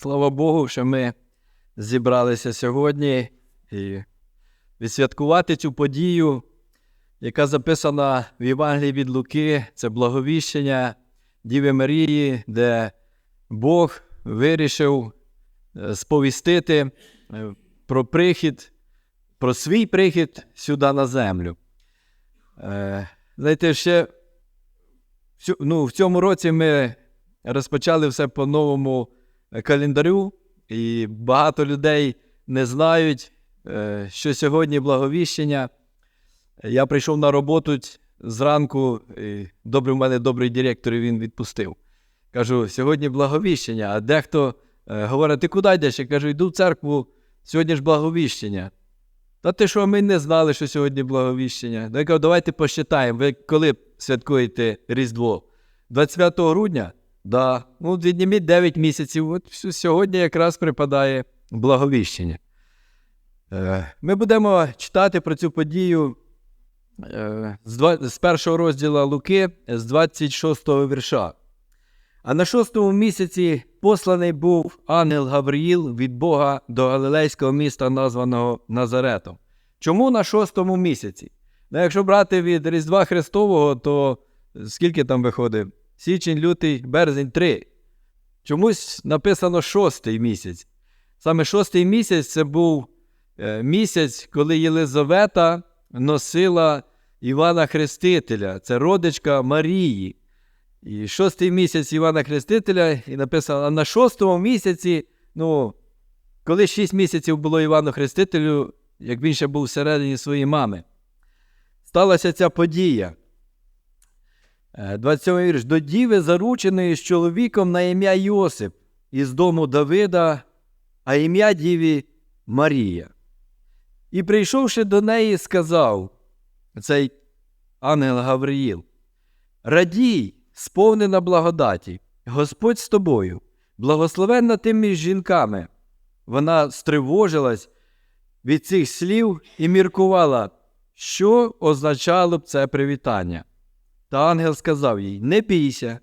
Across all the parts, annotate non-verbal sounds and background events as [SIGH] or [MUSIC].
Слава Богу, що ми зібралися сьогодні і відсвяткувати цю подію, яка записана в Євангелії від Луки. Це благовіщення Діви Марії, де Бог вирішив е, сповістити е, про прихід, про свій прихід сюди на землю. Е, Знаєте, ще ну, в цьому році ми розпочали все по новому е, календарю, і багато людей не знають, е, що сьогодні благовіщення. Я прийшов на роботу зранку, і добре, в мене добрий директор, і він відпустив. Кажу, сьогодні благовіщення, а дехто е, говорить, ти куди йдеш? Я кажу, йду в церкву, сьогодні ж благовіщення. Та ти що, ми не знали, що сьогодні благовіщення. Я кажу, давайте посчитаємо, ви коли святкуєте Різдво? 25 грудня? Да. Ну, відніміть 9 місяців. От сьогодні якраз припадає благовіщення. Е, Ми будемо читати про цю подію е, з першого розділу Луки, з 26 вірша. А на шостому місяці посланий був ангел Гавриїл від Бога до галилейського міста, названого Назаретом. Чому на шостому місяці? Ну, якщо брати від Різдва Христового, то скільки там виходить? Січень, лютий, березень, три. Чомусь написано шостий місяць. Саме шостий місяць це був е, місяць, коли Єлизавета носила Івана Хрестителя, це родичка Марії. І шостий місяць Івана Хрестителя, і написано, а на шостому місяці, ну, коли шість місяців було Івану Хрестителю, як він ще був всередині своєї мами, сталася ця подія. Е, 27 вірш. До діви зарученої з чоловіком на ім'я Йосип із дому Давида, а ім'я діві Марія. І прийшовши до неї, сказав цей ангел Гавриїл: Радій, сповнена благодаті, Господь з тобою, благословенна ти між жінками. Вона стривожилась від цих слів і міркувала, що означало б це привітання. Та ангел сказав їй: Не бійся,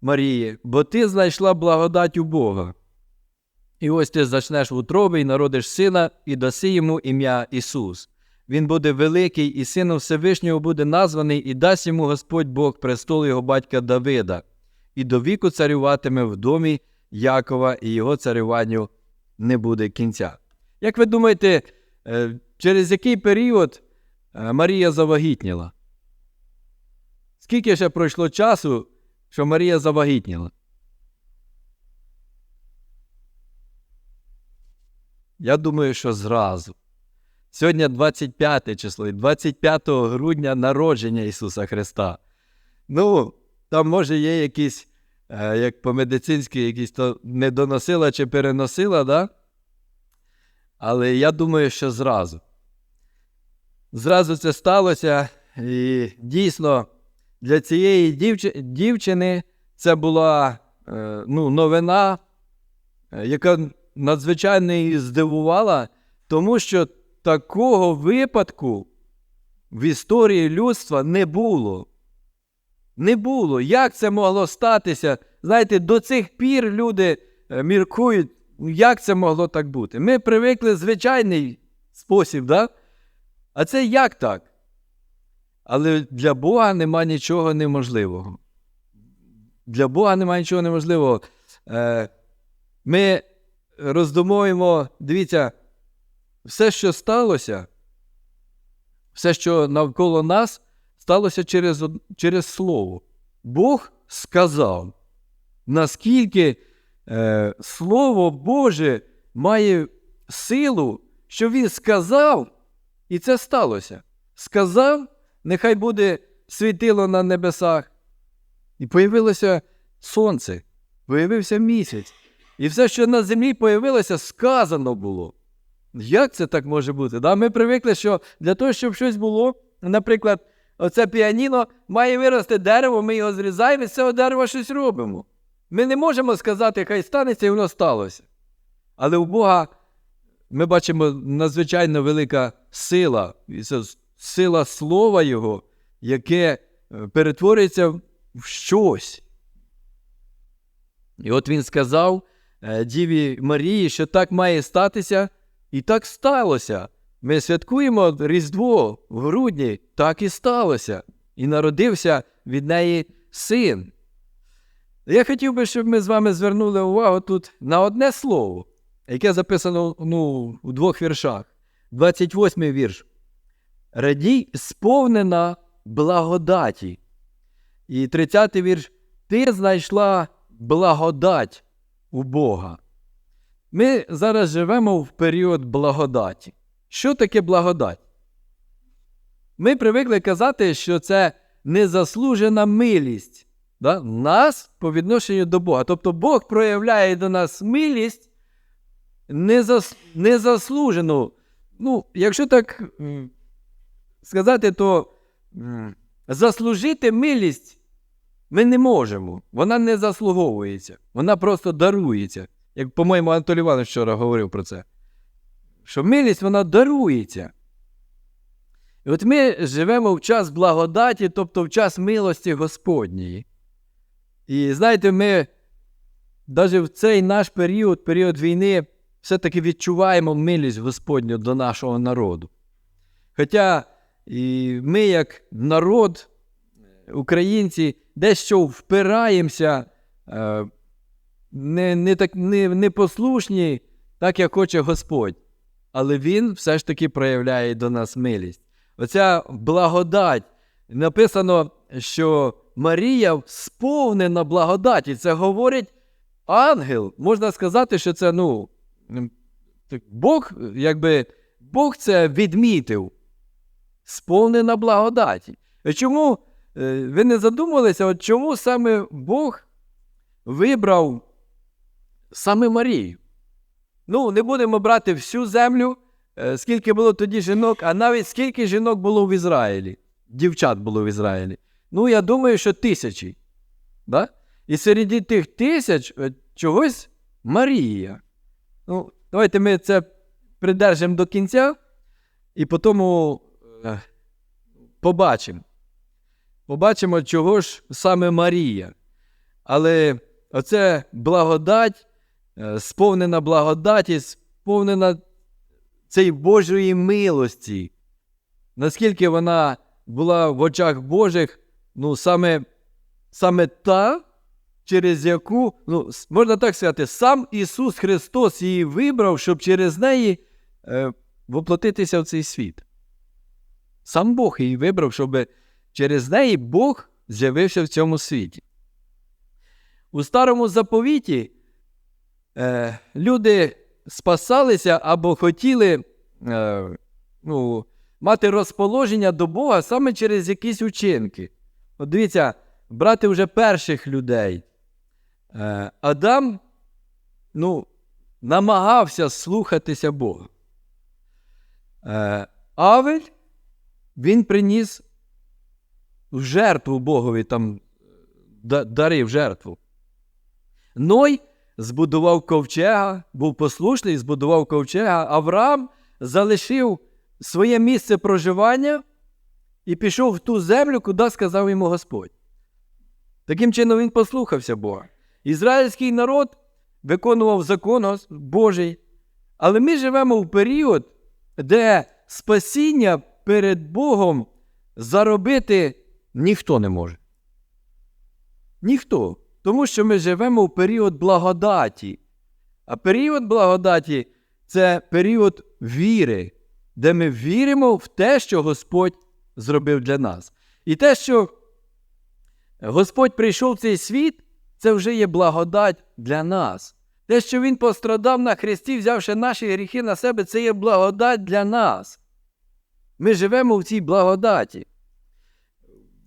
Маріє, бо ти знайшла благодать у Бога. І ось ти зачнеш в утробі і народиш сина, і даси йому ім'я Ісус. Він буде великий, і сином Всевишнього буде названий, і дасть йому Господь Бог престол його батька Давида, і до віку царюватиме в домі Якова, і його царюванню не буде кінця. Як ви думаєте, е, через який період е, Марія завагітніла? Скільки ще пройшло часу, що Марія завагітніла? Я думаю, що зразу. Сьогодні 25 число, і 25 грудня народження Ісуса Христа. Ну, там, може, є якісь, е, як по-медицинськи, якісь то не доносила чи переносила, да? але я думаю, що зразу. Зразу це сталося, і дійсно для цієї дівчи, дівчини це була е, ну, новина, е, яка надзвичайно її здивувала, тому що такого випадку в історії людства не було. Не було. Як це могло статися? Знаєте, до цих пір люди е, міркують, як це могло так бути. Ми привикли звичайний спосіб, да? а це як так? Але для Бога нема нічого неможливого. Для Бога немає нічого неможливого. Е, Ми роздумуємо, дивіться, все, що сталося, все, що навколо нас, сталося через, через слово. Бог сказав, наскільки е, Слово Боже має силу, що Він сказав, і це сталося. Сказав, нехай буде світило на небесах. І появилося сонце, появився місяць. І все, що на землі появилося, сказано було. Як це так може бути? Да? Ми привикли, що для того, щоб щось було, наприклад, оце піаніно має вирости дерево, ми його зрізаємо і з цього дерева щось робимо. Ми не можемо сказати, хай станеться, і воно сталося. Але у Бога ми бачимо надзвичайно велика сила, і це сила слова Його, яке е, перетворюється в щось. І от він сказав, е, Діві Марії, що так має статися, і так сталося. Ми святкуємо Різдво в грудні, так і сталося. І народився від неї син. Я хотів би, щоб ми з вами звернули увагу тут на одне слово, яке записано ну, у двох віршах. 28 вірш. Радій сповнена благодаті. І 30 вірш. Ти знайшла благодать у Бога. Ми зараз живемо в період благодаті. Що таке благодать? Ми привикли казати, що це незаслужена милість да? нас по відношенню до Бога. Тобто Бог проявляє до нас милість незас... незаслужену. Ну, якщо так сказати, то заслужити милість ми не можемо. Вона не заслуговується. Вона просто дарується. Як, по-моєму, Анатолій Іванович вчора говорив про це. Що милість вона дарується. І от ми живемо в час благодаті, тобто в час милості Господньої. І знаєте, ми навіть в цей наш період, період війни, все-таки відчуваємо милість Господню до нашого народу. Хоча і ми, як народ, українці, дещо впираємося, е, не, не, так, не, непослушні, так як хоче Господь. Але Він все ж таки проявляє до нас милість. Оця благодать. Написано, що Марія сповнена благодаті. Це говорить ангел. Можна сказати, що це, ну, Бог, якби Бог це відмітив. Сповнена благодаті. І Чому е, ви не задумувалися, от чому саме Бог вибрав саме Марію? Ну, не будемо брати всю землю, е, скільки було тоді жінок, а навіть скільки жінок було в Ізраїлі, дівчат було в Ізраїлі. Ну, я думаю, що тисячі. Да? І серед тих тисяч е, чогось Марія. Ну, давайте ми це придержимо до кінця і потім е, побачимо. Побачимо, чого ж саме Марія. Але оце благодать, е, сповнена благодаті, сповнена цієї Божої милості. Наскільки вона була в очах Божих, ну, саме, саме та, через яку, ну, можна так сказати, сам Ісус Христос її вибрав, щоб через неї е, воплотитися в цей світ. Сам Бог її вибрав, щоб через неї Бог з'явився в цьому світі. У старому заповіті е, люди спасалися або хотіли е, ну, мати розположення до Бога саме через якісь учинки. От дивіться, брати вже перших людей. Е, Адам ну, намагався слухатися Бога. Е, Авель він приніс в жертву Богові, там дарив жертву. Ной збудував ковчега, був послушний, збудував ковчега. Авраам залишив своє місце проживання і пішов в ту землю, куди сказав йому Господь. Таким чином він послухався Бога. Ізраїльський народ виконував закон Божий. Але ми живемо в період, де спасіння перед Богом заробити ніхто не може. Ніхто. Тому що ми живемо в період благодаті. А період благодаті це період віри, де ми віримо в те, що Господь зробив для нас. І те, що Господь прийшов в цей світ, це вже є благодать для нас. Те, що Він пострадав на Христі, взявши наші гріхи на себе, це є благодать для нас. Ми живемо в цій благодаті.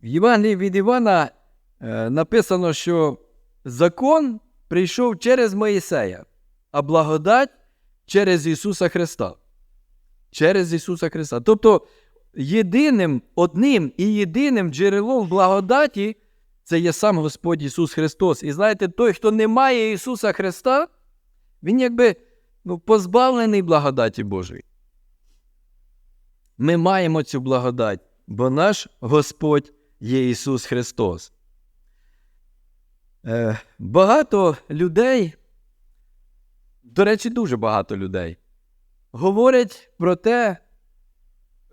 В Євангелії від Івана е, написано, що закон прийшов через Моїсея, а благодать через Ісуса Христа. Через Ісуса Христа. Тобто єдиним, одним і єдиним джерелом благодаті це є сам Господь Ісус Христос. І знаєте, той, хто не має Ісуса Христа, він якби ну, позбавлений благодаті Божої. Ми маємо цю благодать, бо наш Господь є Ісус Христос. Е, багато людей до речі, дуже багато людей, говорять про те,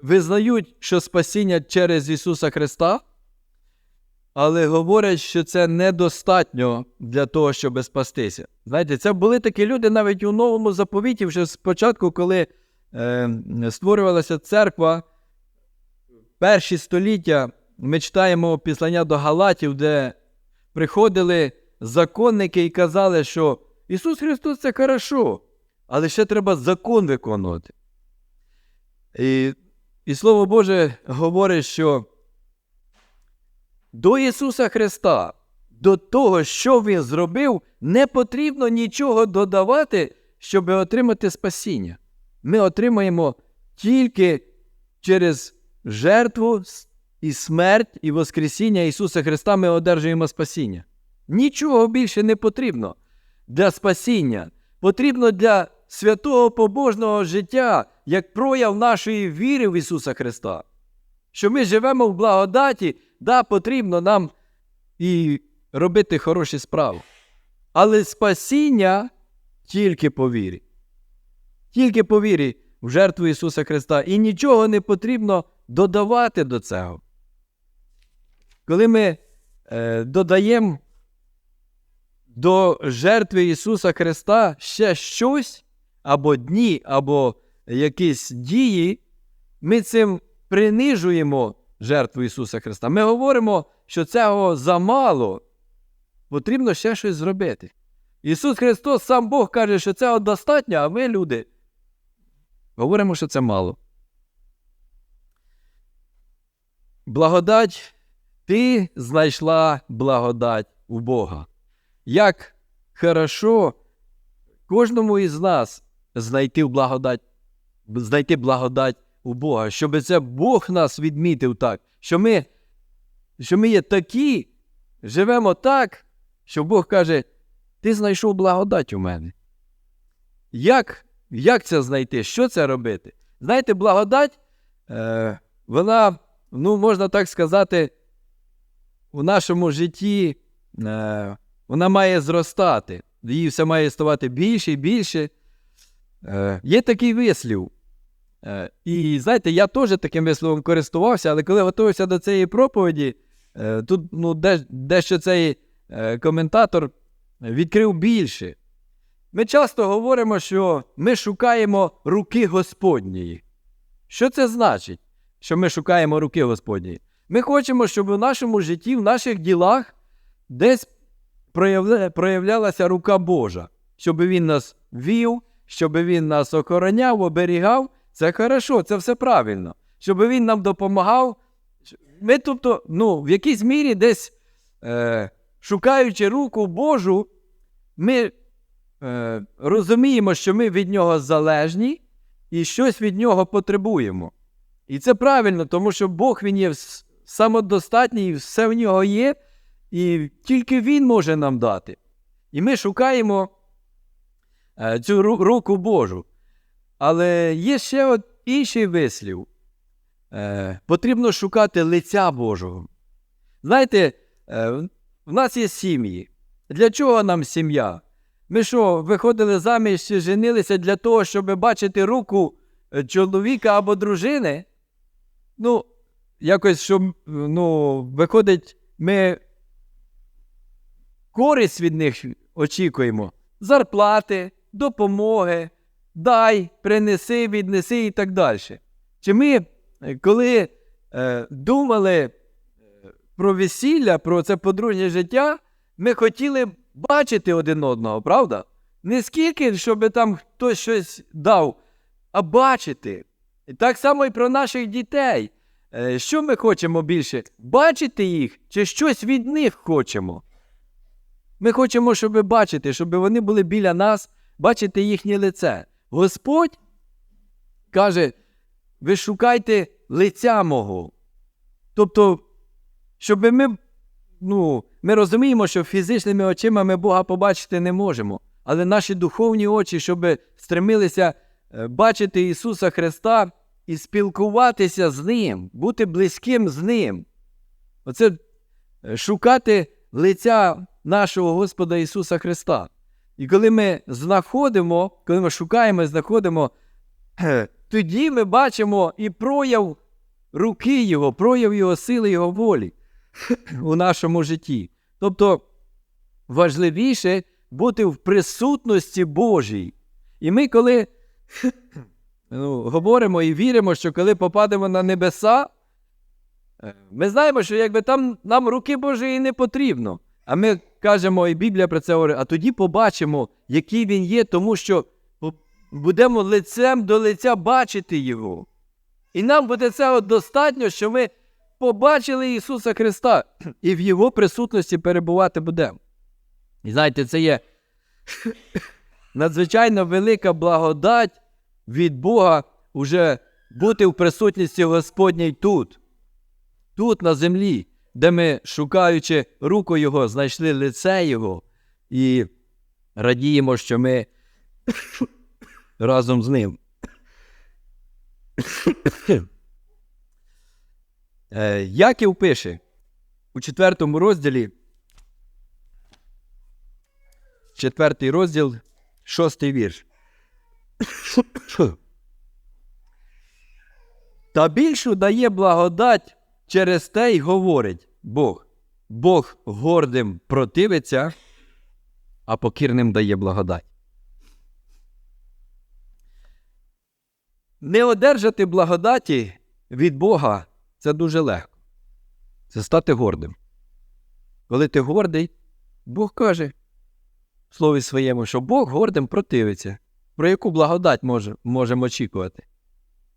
визнають, що спасіння через Ісуса Христа, але говорять, що це недостатньо для того, щоб спастися. Знаєте, це були такі люди навіть у новому заповіті, вже спочатку, коли створювалася церква, перші століття ми читаємо післання до Галатів, де приходили законники і казали, що Ісус Христос це хорошо, але ще треба закон виконувати. І, і Слово Боже говорить, що до Ісуса Христа, до того, що Він зробив, не потрібно нічого додавати, щоб отримати спасіння. Ми отримаємо тільки через жертву і смерть, і Воскресіння Ісуса Христа ми одержуємо спасіння. Нічого більше не потрібно для спасіння. Потрібно для святого побожного життя, як прояв нашої віри в Ісуса Христа. Що ми живемо в благодаті, да, потрібно нам і робити хороші справи. Але спасіння тільки по вірі. Тільки по вірі в жертву Ісуса Христа. І нічого не потрібно додавати до цього. Коли ми е, додаємо до жертви Ісуса Христа ще щось, або дні, або якісь дії, ми цим принижуємо жертву Ісуса Христа. Ми говоримо, що цього замало, потрібно ще щось зробити. Ісус Христос, сам Бог каже, що цього достатньо, а ми, люди, говоримо, що це мало. Благодать, ти знайшла благодать у Бога. Як хорошо кожному із нас знайти благодать, знайти благодать у Бога, щоб це Бог нас відмітив так, що ми, що ми є такі, живемо так, що Бог каже, ти знайшов благодать у мене. Як як це знайти? Що це робити? Знаєте, благодать, е, вона, ну, можна так сказати, у нашому житті е, вона має зростати. Її все має ставати більше і більше. Е, Є такий вислів. Е, І знаєте, я теж таким висловом користувався, але коли готувався до цієї проповіді, е, тут ну, де, дещо цей е, коментатор відкрив більше. Ми часто говоримо, що ми шукаємо руки Господньої. Що це значить, що ми шукаємо руки Господньої? Ми хочемо, щоб у нашому житті, в наших ділах десь проявлялася рука Божа, щоб Він нас вів, щоб Він нас охороняв, оберігав. Це хорошо, це все правильно. Щоб Він нам допомагав. Ми, тобто, ну, в якійсь мірі десь е, шукаючи руку Божу, ми е, розуміємо, що ми від нього залежні і щось від нього потребуємо. І це правильно, тому що Бог він є самодостатній, все в нього є, і тільки Він може нам дати. І ми шукаємо е, цю руку Божу. Але є ще от інший вислів. Е, Потрібно шукати лиця Божого. Знаєте, в нас є сім'ї. Для чого нам сім'я? Ми що, виходили заміж і женилися для того, щоб бачити руку чоловіка або дружини? Ну, якось, щоб, ну, виходить, ми користь від них очікуємо. Зарплати, допомоги, дай, принеси, віднеси і так далі. Чи ми, коли е, думали про весілля, про це подружнє життя, ми хотіли бачити один одного, правда? Не скільки, щоб там хтось щось дав, а бачити. І так само і про наших дітей. Е, що ми хочемо більше? Бачити їх чи щось від них хочемо? Ми хочемо, щоб бачити, щоб вони були біля нас, бачити їхнє лице. Господь каже: ви шукайте лиця мого. Тобто, щоб ми ну, ми розуміємо, що фізичними очима ми Бога побачити не можемо, але наші духовні очі, щоб стремилися бачити Ісуса Христа і спілкуватися з Ним, бути близьким з Ним. Оце шукати лиця нашого Господа Ісуса Христа. І коли ми знаходимо, коли ми шукаємо і знаходимо, е, тоді ми бачимо і прояв руки Його, прояв Його сили, Його волі у нашому житті. Тобто важливіше бути в присутності Божій. І ми, коли [CLEARS THROAT] ну, говоримо і віримо, що коли попадемо на небеса, е, ми знаємо, що якби там нам руки Божої не потрібно. А ми кажемо, і Біблія про це говорить, а тоді побачимо, який він є, тому що будемо лицем до лиця бачити Його. І нам буде цього достатньо, що ми побачили Ісуса Христа і в Його присутності перебувати будемо. І знаєте, це є надзвичайно велика благодать від Бога уже бути в присутності Господній тут, тут на землі, де ми, шукаючи руку Його, знайшли лице Його і радіємо, що ми разом з ним. Е, Яків пише у четвертому розділі, четвертий розділ, шостий вірш. Та більшу дає благодать через те й говорить Бог. Бог гордим противиться, а покірним дає благодать. Не одержати благодаті від Бога це дуже легко. Це стати гордим. Коли ти гордий, Бог каже в слові своєму, що Бог гордим противиться. Про яку благодать може, можемо очікувати?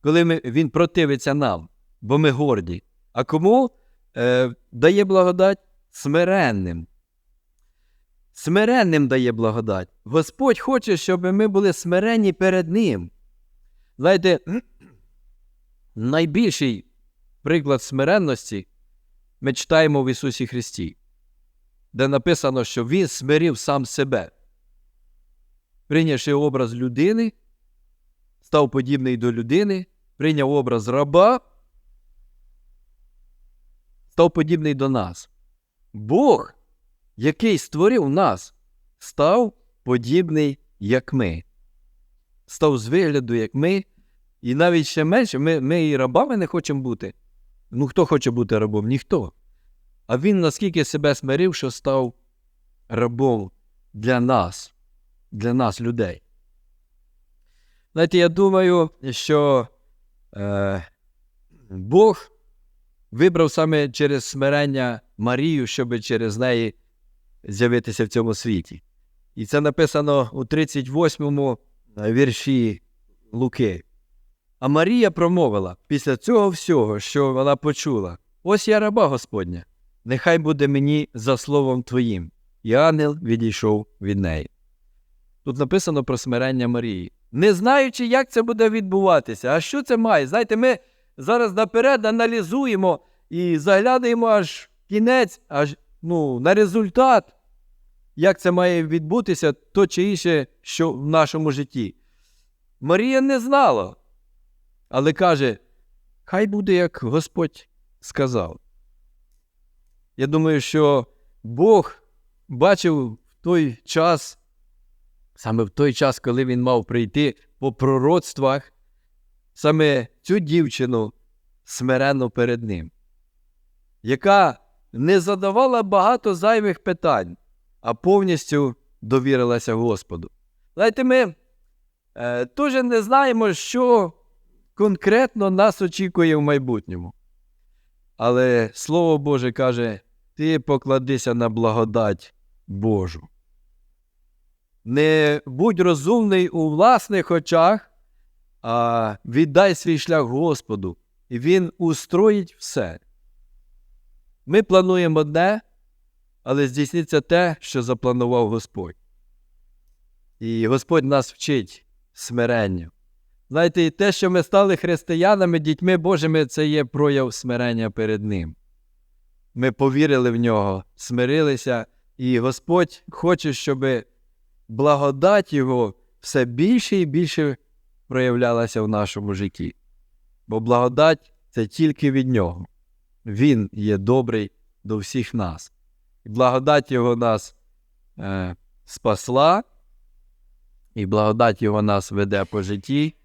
Коли ми, Він противиться нам, бо ми горді. А кому е, дає благодать? Смиренним. Смиренним дає благодать. Господь хоче, щоб ми були смиренні перед Ним. Знаєте, [CLEARS THROAT] найбільший приклад смиренності ми читаємо в Ісусі Христі, де написано, що Він смирив сам себе, прийнявши образ людини, став подібний до людини, прийняв образ раба, став подібний до нас. Бог, який створив нас, став подібний, як ми. Став з вигляду, як ми, і навіть ще менше, ми, ми і рабами не хочемо бути. Ну, хто хоче бути рабом? Ніхто. А він наскільки себе смирив, що став рабом для нас, для нас, людей. Знаєте, я думаю, що е, Бог вибрав саме через смирення Марію, щоб через неї з'явитися в цьому світі. І це написано у 38-му вірші Луки. А Марія промовила після цього всього, що вона почула: Ось я раба Господня, нехай буде мені за словом Твоїм. І ангел відійшов від неї. Тут написано про смирення Марії. Не знаючи, як це буде відбуватися, а що це має? Знаєте, ми зараз наперед аналізуємо і заглядаємо аж кінець, аж ну, на результат, як це має відбутися, то чи інше, що в нашому житті. Марія не знала, але каже, хай буде, як Господь сказав. Я думаю, що Бог бачив в той час, саме в той час, коли він мав прийти по пророцтвах, саме цю дівчину смиренно перед ним, яка не задавала багато зайвих питань, а повністю довірилася Господу. Знаєте, ми е, теж не знаємо, що конкретно нас очікує в майбутньому. Але Слово Боже каже: ти покладися на благодать Божу. Не будь розумний у власних очах, а віддай свій шлях Господу, і Він устроїть все. Ми плануємо одне, але здійсниться те, що запланував Господь. І Господь нас вчить смиренню. Знаєте, і те, що ми стали християнами, дітьми Божими, це є прояв смирення перед Ним. Ми повірили в нього, смирилися, і Господь хоче, щоб благодать Його все більше і більше проявлялася в нашому житті. Бо благодать це тільки від Нього. Він є добрий до всіх нас. І благодать Його нас е, спасла, і благодать Його нас веде по житті,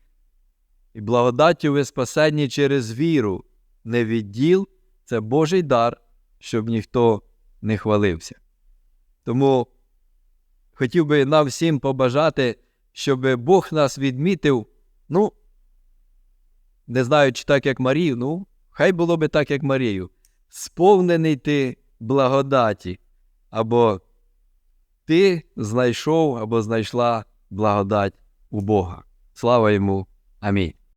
і благодаттю ви спасені через віру, не від діл, це Божий дар, щоб ніхто не хвалився. Тому хотів би нам всім побажати, щоб Бог нас відмітив, ну, не знаю, чи так, як Марію, ну, хай було би так, як Марію, сповнений ти благодаті, або ти знайшов або знайшла благодать у Бога. Слава йому. Амінь.